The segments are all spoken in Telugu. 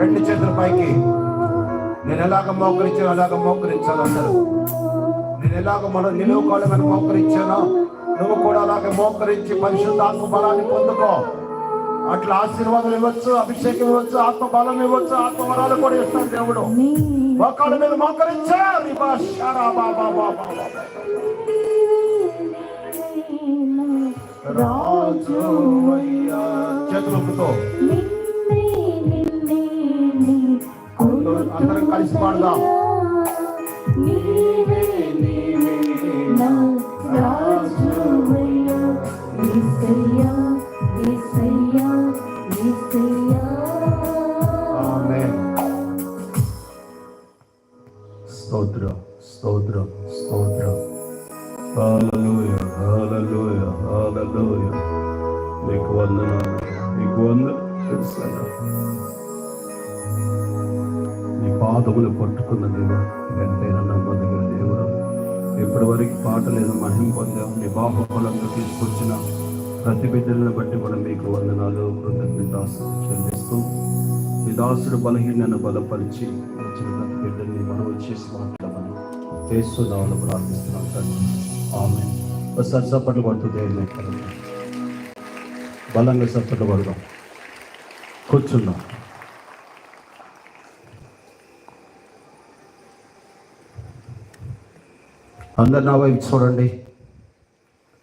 రెండు చేతుల పైకి. నేను ఎలాగ మోకరించాను అలాగ మోకరించాను అన్నారు నేను ఎలాగ మన నిలువు కాళ్ళ మోకరించానో నువ్వు కూడా అలాగే మోకరించి పరిశుద్ధాత్మ బలాన్ని పొందుకో. అట్లా ఆశీర్వాదం ఇవ్వచ్చు అభిషేకం ఇవ్వచ్చు ఆత్మ బలం ఇవ్వచ్చు ఆత్మ వరాలు కూడా ఇస్తాడు దేవుడు. మోకాళ్ళ మీద మోకరించా రాజు అయ్యా. చేతులతో అందరం కలిసి పాడదాం. పాదములు పట్టుకున్న దేవుడు. ఎంతైనా నమ్మదగిన దేవుడు. ఇప్పటి వరకు పాట లేదు మహిమ పొందాం. నీ బాహుబలంగా తీసుకొచ్చిన ప్రతి బిడ్డలను బట్టి కూడా మీకు వందనాలు కృతజ్ఞత చెల్లిస్తూ మీ దాసుడు బలహీనను బలపరిచి వచ్చిన ప్రతి బిడ్డల్ని మనం చేసి మాట్లాడమని చేస్తున్నామని ప్రార్థిస్తున్నాం తండ్రి. ఆమె ఒకసారి చప్పట్లు పడుతూ దేవుని బలంగా చప్పట్లు పడదాం కూర్చున్నాం అందరు నా వైపు చూడండి.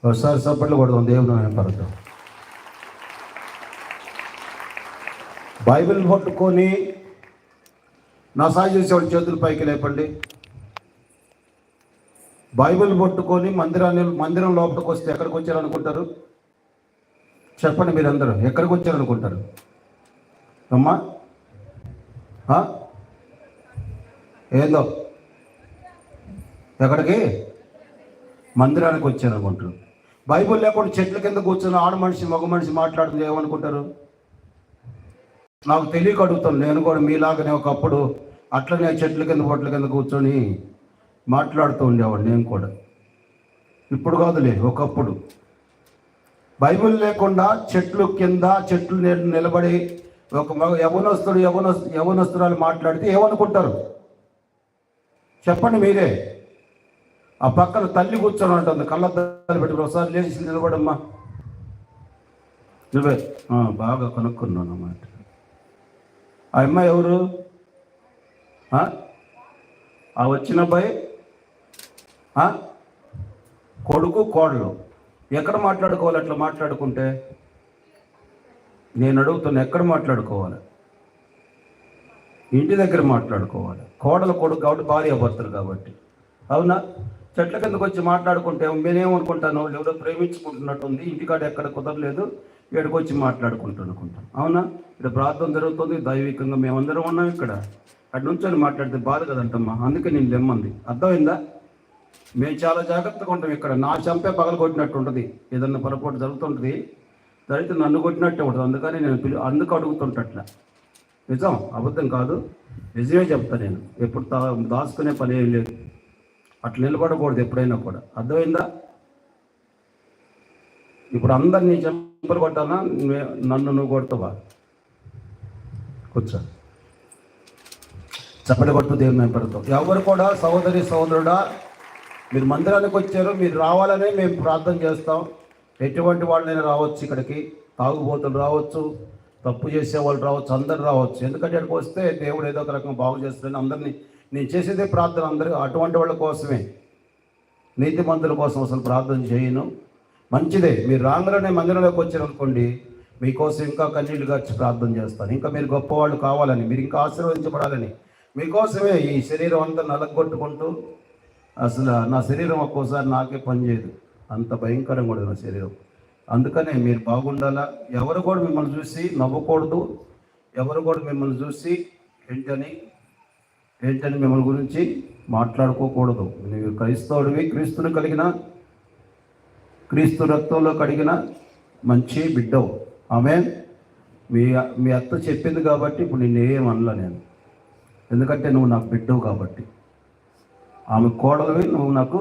ఒకసారి చప్పట్లు కొడదాం దేవుని పడతాం బైబిల్ పట్టుకొని నా సాయం చేసేవాడు చేతుల పైకి లేపండి. బైబిల్ పట్టుకొని మందిరాన్ని మందిరం లోపలికి వస్తే ఎక్కడికి వచ్చారనుకుంటారు? చెప్పండి మీరందరూ ఎక్కడికి వచ్చారనుకుంటారు? అమ్మా? ఏందో? ఎక్కడికి? మందిరానికి వచ్చారు అనుకుంటారు బైబిల్ లేకుండా చెట్ల కింద కూర్చొని ఆడ మనిషి మగ మనిషి మాట్లాడుతుంది ఏమనుకుంటారు? నాకు తెలియక అడుగుతాను. నేను కూడా మీలాగానే ఒకప్పుడు అట్లనే చెట్ల కింద పొట్ల కింద కూర్చొని మాట్లాడుతూ ఉండేవాడు నేను కూడా. ఇప్పుడు కాదులే ఒకప్పుడు. బైబిల్ లేకుండా చెట్లు కింద చెట్లు నిలబడి ఒక మగ- యవనస్తుడు యవన యవనస్తురాలు మాట్లాడితే ఏమనుకుంటారు? చెప్పండి మీరే. ఆ పక్కన తల్లి కూర్చొని ఉంటుంది. కళ్ళద్దాలు పెట్టి ఒకసారి లేచి నిలబడమ్మా. నిలబడి. బాగా కనుక్కున్నాను అన్నమాట ఆ అమ్మాయి ఎవరు? ఆ? వచ్చిన అబ్బాయి? కొడుకు కోడలు. ఎక్కడ మాట్లాడుకోవాలి అట్లా మాట్లాడుకుంటే? నేను అడుగుతున్నా ఎక్కడ మాట్లాడుకోవాలి? ఇంటి దగ్గర మాట్లాడుకోవాలి. కోడలు కొడుకు కాబట్టి భార్య భర్తలు కాబట్టి. అవునా? చెట్ల కిందకు వచ్చి మాట్లాడుకుంటే నేనేమనుకుంటాను ఎవడో ప్రేమించుకుంటున్నట్టుంది ఇంటికాడ ఎక్కడ కుదరలేదు ఇక్కడికి వచ్చి మాట్లాడుకుంటాను అనుకుంటాను అవునా? ఇక్కడ ప్రార్థన జరుగుతుంది దైవికంగా మేమందరం ఉన్నాం ఇక్కడ. అటు నుంచొని మాట్లాడితే బాధ కదంటమ్మా అందుకే నేను లెమ్మంది. అర్థమైందా? మేము చాలా జాగ్రత్తగా ఉంటాం ఇక్కడ. నా చంపే పగల కొట్టినట్టు ఉంటుంది. ఏదన్నా పొరపాటు జరుగుతుంటుంది జరిగితే నన్ను కొట్టినట్టే ఉంటుంది. అందుకని నేను పిలు అందుకు అడుగుతుంటట్లా. నిజం? అబద్ధం కాదు. నిజమే చెప్తా నేను. ఎప్పుడు దా దాచుకునే పని ఏం లేదు. అట్లా నిలబడకూడదు ఎప్పుడైనా కూడా. అర్థమైందా? ఇప్పుడు అందరినీ చెంపలు కొట్టాలా? నన్ను నువ్వు కొడతావా? కూర్చో. చప్పటి కొట్టు దేవుని మేము పెడతాం ఎవరు కూడా సహోదరి సహోదరుడా మీరు మందిరానికి వచ్చారు మీరు రావాలనే మేము ప్రార్థన చేస్తాం. ఎటువంటి వాళ్ళైనా రావచ్చు ఇక్కడికి. తాగుబోతులు రావచ్చు తప్పు చేసే వాళ్ళు రావచ్చు అందరు రావచ్చు. ఎందుకంటే ఇక్కడికి వస్తే దేవుడు ఏదో ఒక రకంగా బాగు చేస్తాడని అందరినీ నేను చేసేదే ప్రార్థన అందరూ అటువంటి వాళ్ళ కోసమే. నీతిమంతుల కోసం అసలు ప్రార్థన చేయను. మంచిదే మీరు రాగానే మందిరంలోకి వచ్చారు అనుకోండి మీకోసం ఇంకా కన్నీళ్ళు గార్చి ప్రార్థన చేస్తాను. ఇంకా మీరు గొప్పవాళ్ళు కావాలని మీరు ఇంకా ఆశీర్వదించబడాలని మీకోసమే ఈ శరీరం అంతా నలగొట్టుకుంటూ అసలు నా శరీరం ఒక్కోసారి నాకే పనిచేయదు. అంత భయంకరంగా కూడా నా శరీరం. అందుకనే మీరు బాగుండాలా? ఎవరు కూడా మిమ్మల్ని చూసి నవ్వకూడదు. ఎవరు కూడా మిమ్మల్ని చూసి ఏంటని ఏంటని మిమ్మల్ని గురించి మాట్లాడుకోకూడదు. నీవు క్రైస్తవుడివి క్రీస్తుని కలిగిన క్రీస్తు రక్తంలో కడిగిన మంచి బిడ్డవు. ఆమె మీ మీ అత్త చెప్పింది కాబట్టి ఇప్పుడు నిన్నేం అనలా నేను. ఎందుకంటే నువ్వు నాకు బిడ్డవు కాబట్టి. ఆమె కోడలివి నువ్వు నాకు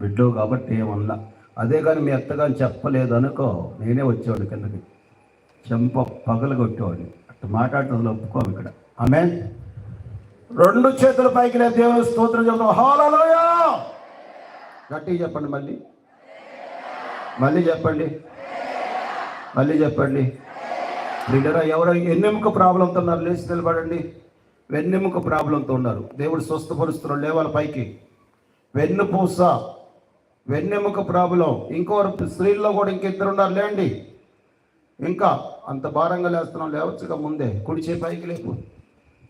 బిడ్డవు కాబట్టి ఏమనలా అదే కానీ మీ అత్తగాని చెప్పలేదు అనుకో నేనే వచ్చేవాడు కిందకి. చెంప పగలగొట్టేవాడిని. అట్లా మాట్లాడుతుంది ఒప్పుకోము ఇక్కడ. ఆమె రెండు చేతుల పైకి లేదు దేవుని స్తోత్రం చెప్తాం హాలలోయ గట్టిగా చెప్పండి మళ్ళీ. మళ్ళీ చెప్పండి. మళ్ళీ చెప్పండి. లీడరా ఎవరు ఎన్నెముక ప్రాబ్లంతో ఉన్నారు లేచి నిలబడండి. వెన్నెముక ప్రాబ్లంతో ఉన్నారు. దేవుడు స్వస్థపరుస్తున్నారు లేవాల పైకి. వెన్నుపూస వెన్నెముక ప్రాబ్లం. ఇంకో స్త్రీల్లో కూడా ఇంకిద్దరు ఉన్నారు లేండి. ఇంకా అంత భారంగా లేస్తున్నాం లేవచ్చుగా ముందే. కుడిచే పైకి లేపు.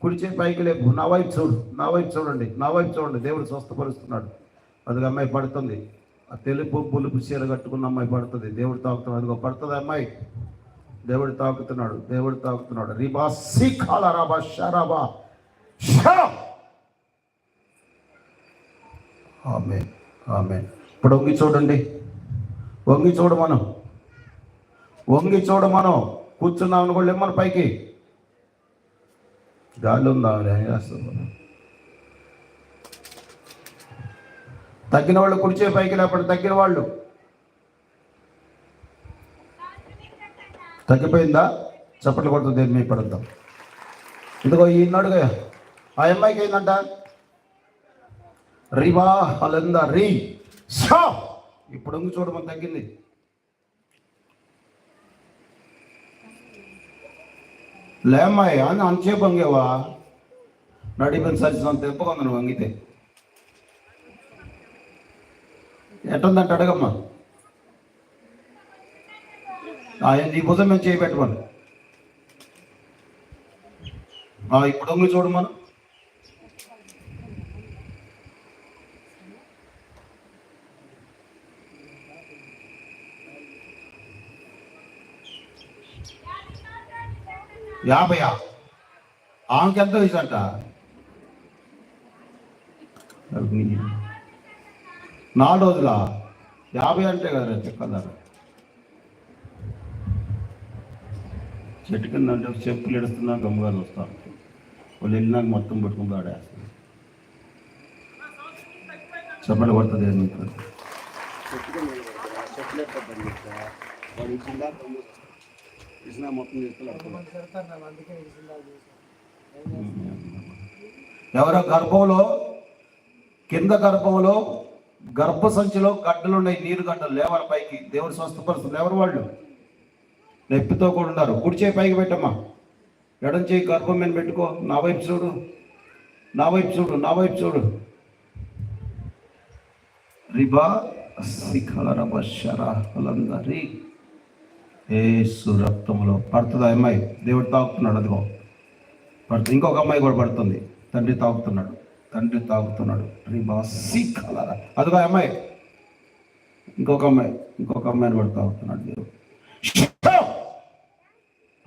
కుడిచే పైకి లేపు. నా వైపు చూడు నా వైపు చూడండి నా వైపు చూడండి. దేవుడు స్వస్థపరుస్తున్నాడు. అది అమ్మాయి పడుతుంది. ఆ తెలుపు పులుపు చీర కట్టుకున్న అమ్మాయి పడుతుంది. దేవుడు తాకుతున్నాడు. అదిగో పడుతుంది అమ్మాయి. దేవుడు తాకుతున్నాడు దేవుడు తాకుతున్నాడు. రిబా సీఖాల రాబా షరాబా. ఆమె ఆమె ఇప్పుడు వంగి చూడండి. వంగి చూడు మనం. వంగి చూడ మనం. కూర్చున్నామని కూడా లేమ్మను పైకి. గాలి ఉందా ఏం తగ్గిన వాళ్ళు కుడిచే పైకి లేకపోతే తగ్గిన వాళ్ళు. తగ్గిపోయిందా? చప్పట్లు కొడుతుంది దేని మీ పడుద్దాం. ఇదిగో ఈనాడుగా ఆ అమ్మాయికి ఏందంట? రివా అలందా రీ. షా! ఇప్పుడు చూడమని తగ్గింది. లేమ్మాయి అని అంతసేపు అంగేవా నడిపిన సరిసినంత తెప్పగా ఉంది నువ్వు వంగితే. ఎట్టుందంట అడగమ్మా. ఆయన నీ భుజం మేము చేయబెట్టమని ఇప్పుడు వంగి చూడు మనం. యాభయా ఆమెకి ఎంత వయసు అంట? నాలుగు రోజుల? యాభై అంటే కదా చెక్కన్నారు చెట్టు కింద అంటే చెప్పులు ఎడుస్తున్నా గమ్మగారు వస్తాను. వాళ్ళు వెళ్ళినాక మొత్తం పట్టుకుని ఆడేస్తాను చెప్పండి పడుతుంది చెట్టు మొత్తం ఎవరో గర్భంలో కింద గర్భంలో గర్భ సంచిలో గడ్డలు ఉన్నాయి నీరు గడ్డలు లేవల పైకి. దేవుడు స్వస్థపరుస్తుంది ఎవరు వాళ్ళు? నొప్పితో కూడా ఉన్నారు. కుడి చేయి పైకి పెట్టమ్మా. ఎడం చేయి గర్భం మీద పెట్టుకో. నా వైపు చూడు. నా వైపు చూడు. నా వైపు చూడు. రిబా శిఖల రబ ఏసు రక్తంలో పడుతుంది ఆ అమ్మాయి? దేవుడు తాగుతున్నాడు అదిగో. పడుతుంది ఇంకొక అమ్మాయి కూడా పడుతుంది. తండ్రి తాగుతున్నాడు తండ్రి తాగుతున్నాడు అదిగో ఆ అమ్మాయి. ఇంకొక అమ్మాయి. ఇంకొక అమ్మాయిని కూడా తాగుతున్నాడు దేవుడు.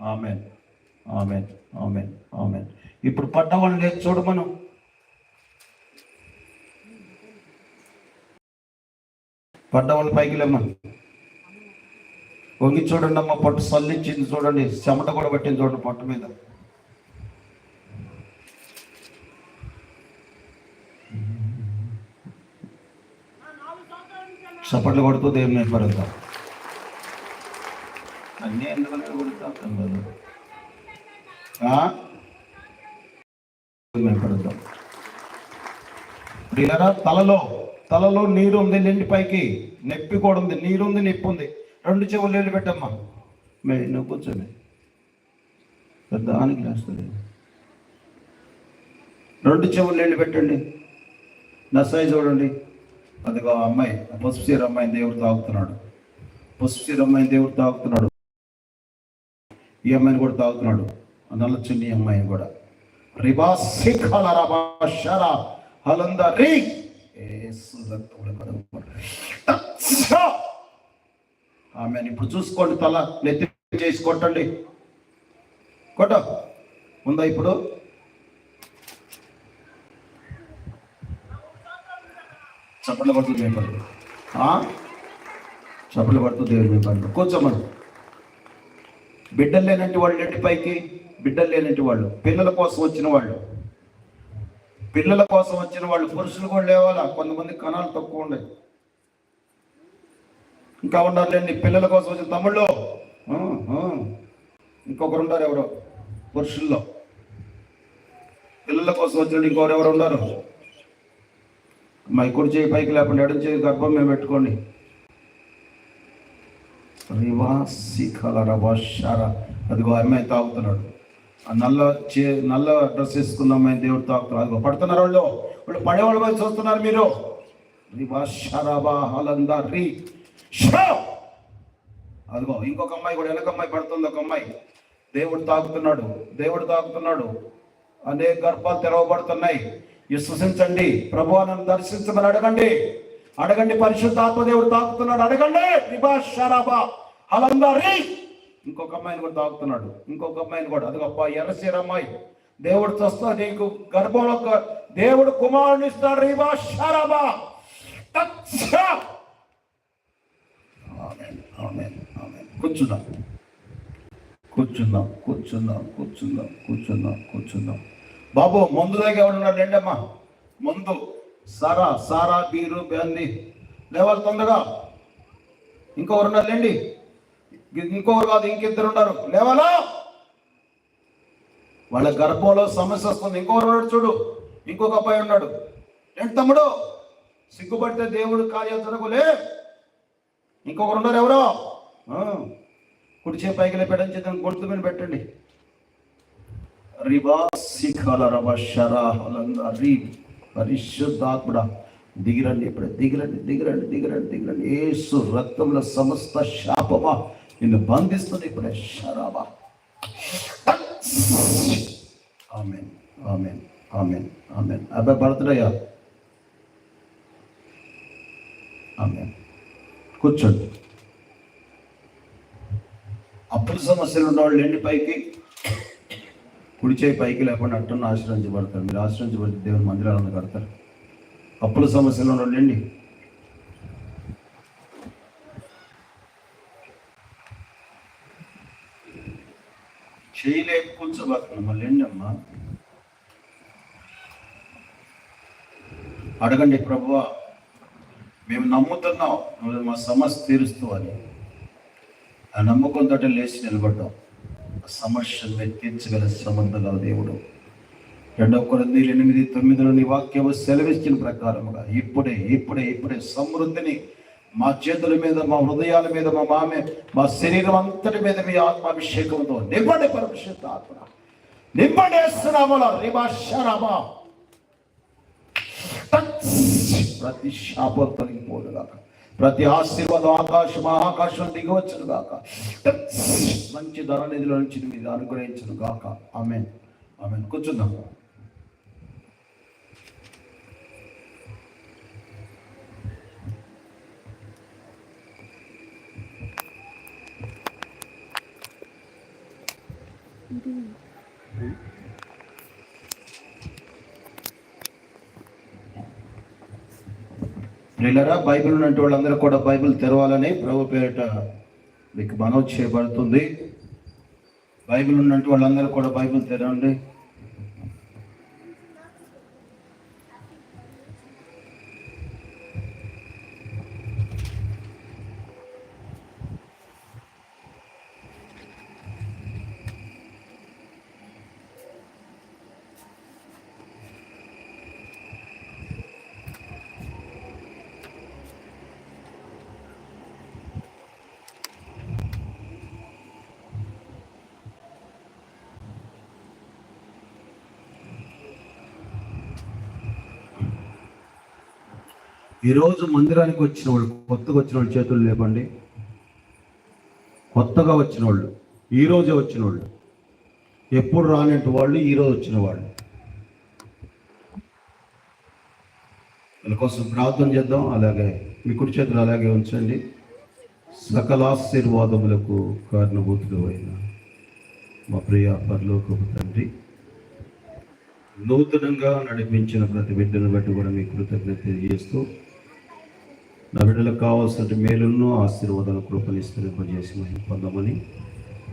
ఆమెన్. ఆమెన్. ఆమెన్. ఆమెన్. ఇప్పుడు పడ్డవాళ్ళు లేదు చూడు మనం. పడ్డవాళ్ళు పైకి లేమ్మా. వంగి చూడండి అమ్మ పొట్టు సల్లించింది చూడండి చెమట కూడా పట్టింది చూడండి పొట్టు మీద. చప్పట్లు కొడుతూ దేవుని పరుద్దాం అన్నీ ఎందుకంటే కొడుతాం కదా తలలో తలలో నీరు ఉంది నిండి పైకి నొప్పి కూడా ఉంది నీరు ఉంది నొప్పి ఉంది. రెండు చెవులు నీళ్ళు పెట్టమ్మా మే నువ్వు కూర్చోమే. పెద్ద ఆనికి లేస్తుంది రెండు చెవులు నీళ్ళు పెట్టండి నస్సాయి చూడండి. అదిగో అమ్మాయి పసుపు అమ్మాయిని దేవుడు తాగుతున్నాడు. పసుపు చీర అమ్మాయిని దేవుడు తాగుతున్నాడు. ఈ అమ్మాయిని కూడా తాగుతున్నాడు. నల్ల చున్ని అమ్మాయిని కూడా. రిబా శిఖల రబా శర హలంద రీ. ఆమె ఇప్పుడు చూసుకోండి తల నెత్తి చేసి కొట్టండి. కొట్ట. ఉందా ఇప్పుడు? చప్పట్లు పడుతుంది మేము పడుతుంది చప్పట్లు పడుతుంది దేవుడు మేము పడుతుంది కూర్చోమని. బిడ్డలు లేనంటి వాళ్ళు ఏంటి పైకి? బిడ్డలు లేనంటి వాళ్ళు. పిల్లల కోసం వచ్చిన వాళ్ళు. పిల్లల కోసం వచ్చిన వాళ్ళు. పురుషులు కూడా లేవాలా? కొంతమంది కణాలు తక్కువ ఉన్నాయి. ఇంకా ఉండాలండి. పిల్లల కోసం వచ్చిన తమ్ముళ్ళు. ఇంకొకరు ఉన్నారు ఎవరో? పురుషుల్లో. పిల్లల కోసం వచ్చిన ఇంకొకరు ఎవరు ఉన్నారు మా కుడి చేయి పైకి లేకుండా ఎడం చేయి గర్భం మేము పెట్టుకోండి. రివాసికలరవశార అదిగో అమ్మాయి తాగుతున్నాడు. ఆ నల్ల చే నల్ల డ్రెస్ వేసుకున్న అమ్మాయి దేవుడు తాగుతున్నాడు. అదిగో పడుతున్నారు వాళ్ళు. వాళ్ళు పడేవాళ్ళు చూస్తున్నారు మీరు. రివాషరబా హలందా రీ షో! అదిగో ఇంకొక అమ్మాయి కూడా వెనక అమ్మాయి పడుతుంది ఒక అమ్మాయి. దేవుడు తాకుతున్నాడు దేవుడు తాకుతున్నాడు. అనేక గర్భాలు తెరవబడుతున్నాయి. విశ్వసించండి ప్రభు నన్ను దర్శించమని అడగండి. అడగండి పరిశుద్ధాత్మ దేవుడు తాకుతున్నాడు. అడగండి రిబాషరాబా అలందరి ఇంకొక అమ్మాయిని కూడా తాకుతున్నాడు. ఇంకొక అమ్మాయిని కూడా. అదిగో గొప్ప ఎర్రసీర అమ్మాయి. దేవుడు చూస్తా నీకు గర్భంలో దేవుడు కుమారుని ఇస్తాడు. కూర్చుందాం. కూర్చుందాం కూర్చుందాం కూర్చుందాం కూర్చుందాం కూర్చుందాం. బాబు మందు దగ్గర ఎవడున్నాడు లేండమ్మా మందు సారా సారా బీరు బ్యాంది లేవాలి తొందరగా. ఇంకొకరు ఉన్నారు లేండి. ఇంకొకరు కాదు ఇంకిద్దరు ఉన్నారు. లేవాలా? వాళ్ళ గర్భంలో సమస్య వస్తుంది. ఇంకొకరు ఉన్నాడు చూడు. ఇంకొక అబ్బాయి ఉన్నాడు. ఏంటి తమ్ముడు? సిగ్గుపడితే దేవుడు కార్యాచరణకు లే. ఇంకొకరు ఉన్నారు ఎవరో? ఆ, కుడి చేయి పైకి లేపడం చేద్దాం గొంతు మీద పెట్టండి. రిబా రవ శరాహలంగా రీ పరిశుద్ధాత్ముడ దిగిరండి ఇప్పుడు దిగిరండి దిగిరండి దిగిరండి దిగిరండి. ఏసు రక్తంలో సమస్త శాపమా నిన్ను బంధిస్తుంది ఇప్పుడే. శరాబా ఆమెన్ ఆమెన్ ఆమెన్ ఆమెన్. అబ్బాయి భరతుడయ్యా. ఆమెన్. కూర్చోండి. అప్పుల సమస్యలు ఉన్నవాళ్ళు లేండి పైకి? కుడి చేయి పైకి లేకుండా అట్టున్న ఆశ్రయించబడతారు. మీరు ఆశ్రయించబడితే దేవుని మందిరాలను కడతారు. అప్పుల సమస్యలు ఉన్నవాళ్ళు లేండి చేయలేక కూర్చోబోతున్నాం మళ్ళీ ఏంటి అమ్మా? అడగండి ప్రభువ మేము నమ్ముతున్నాం నువ్వు మా సమస్య తీరుస్తూ అని. ఆ నమ్మకంతో లేచి నిలబడ్డాం. సమస్యను మీరు తీర్చగల దేవుడు. రెండవ కొరంది ఎనిమిది తొమ్మిదిలో నీ వాక్యము సెలవిచ్చిన ప్రకారముగా ఇప్పుడే ఇప్పుడే ఇప్పుడే సమృద్ధిని మా చేతుల మీద మా హృదయాల మీద మా మామె మా శరీరం అంతటి మీద మీ ఆత్మాభిషేకంతో నింపండి పరిశుద్ధ ఆత్మ నింపండి వేస్తున్నామల ప్రతి శాపం తొలగిపోదుగాక ప్రతి ఆశీర్వాదం ఆకాశం ఆకాశం దిగవచ్చును గాక. మంచి ధర నిధిలో నుంచి మీరు అనుగ్రహించను గాక. ఆమె ఆమె కూర్చుందాం. ప్రియులరా బైబిల్ ఉన్నటువంటి వాళ్ళందరూ కూడా బైబిల్ తెరవాలని ప్రభు పేరిట మీకు మనవి చేయబడుతుంది. బైబిల్ ఉన్నటువంటి వాళ్ళందరూ కూడా బైబిల్ తెరవండి. ఈరోజు మందిరానికి వచ్చిన వాళ్ళు కొత్తగా వచ్చిన వాళ్ళు చేతులు లేపండి. కొత్తగా వచ్చిన వాళ్ళు ఈరోజే వచ్చిన వాళ్ళు ఎప్పుడు రానట్టు వాళ్ళు ఈరోజు వచ్చిన వాళ్ళు. వాళ్ళ కోసం ప్రార్థన చేద్దాం. అలాగే మీ కుడి చేతులు అలాగే ఉంచండి. సకలాశీర్వాదములకు కారణభూతులు అయిన మా ప్రియ పరలోకపు తండ్రి నూతనంగా నడిపించిన ప్రతి బిడ్డను బట్టి కూడా మీ కృతజ్ఞత తెలియజేస్తూ నా బిడ్డలకు కావాల్సిన మేలును ఆశీర్వాదాలు కృపనిస్తరింపజేసి మహిమ పొందమని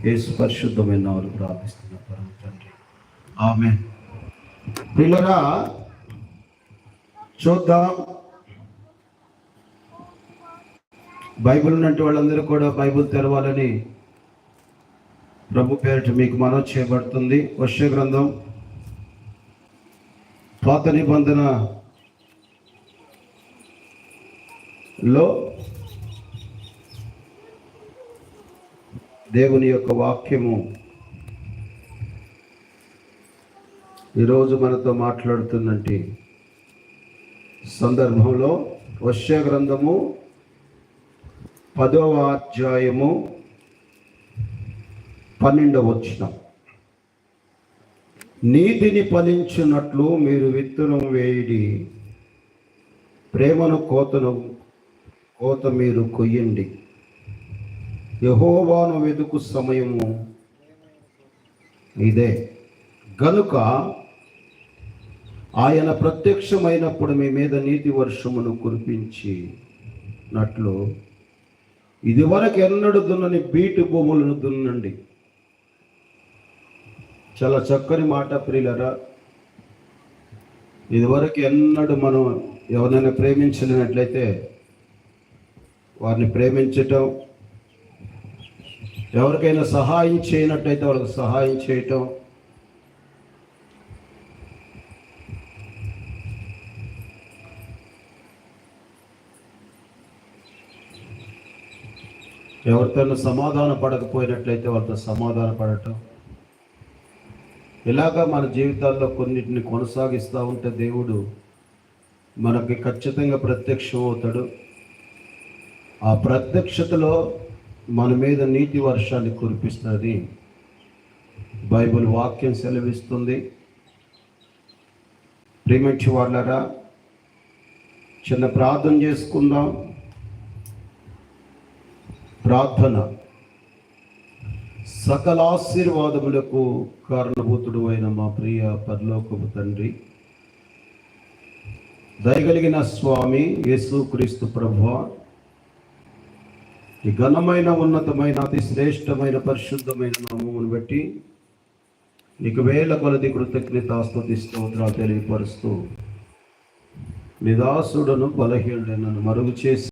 యేసు పరిశుద్ధమైన నామములో ప్రార్థిస్తున్న. పరమ తండ్రి. ఆమె పిల్లరా చూద్దాం. బైబిల్ ఉన్నట్టు వాళ్ళందరూ కూడా బైబిల్ తెరవాలని ప్రభు పేరిట మీకు మనవి చేయబడుతుంది. వర్ష గ్రంథం పాత నిబంధన లో దేవుని యొక్క వాక్యము. ఈరోజు మనతో మాట్లాడుతుందంటే సందర్భంలో వర్ష గ్రంథము పదవ అధ్యాయము పన్నెండవ వచ్చిన నీతిని ఫలించినట్లు మీరు విత్తనం వేయడి ప్రేమను కోతను కోత మీరు కొయ్యండి. యహోవాను వెదుకు సమయము ఇదే. గనుక ఆయన ప్రత్యక్షమైనప్పుడు మీ మీద నీతి వర్షమును కురిపించినట్లు ఇదివరకు ఎన్నడు దున్నని బీటు భూములను దున్నండి. చాలా చక్కని మాట ప్రియులరా ఇదివరకు ఎన్నడు మనం ఎవరినైనా ప్రేమించినట్లయితే వారిని ప్రేమించటం ఎవరికైనా సహాయం చేయనట్టయితే వాళ్ళకి సహాయం చేయటం. ఎవరితో సమాధాన పడకపోయినట్లయితే వాళ్ళతో సమాధాన పడటం. ఇలాగా మన జీవితాల్లో కొన్నిటిని కొనసాగిస్తూ ఉంటే దేవుడు మనకి ఖచ్చితంగా ప్రత్యక్షం అవుతాడు ఆ ప్రత్యక్షతలో మన మీద నీటి వర్షాన్ని కురిపిస్తుంది. బైబిల్ వాక్యం సెలవిస్తుంది. ప్రేమించి వాళ్ళరా చిన్న ప్రార్థన చేసుకుందాం. ప్రార్థన. సకల ఆశీర్వాదములకు కారణభూతుడు అయిన మా ప్రియ పరలోకపు తండ్రి దయగలిగిన స్వామి యేసుక్రీస్తు ప్రభు ఈ ఘనమైన ఉన్నతమైన అతి శ్రేష్టమైన పరిశుద్ధమైన నామమును బట్టి నీకు వేల కొలది కృతజ్ఞతాస్తుతి స్తోత్రాలు తెలియపరుస్తూ నిదాసుడను బలహీనుడనను మరుగు చేసి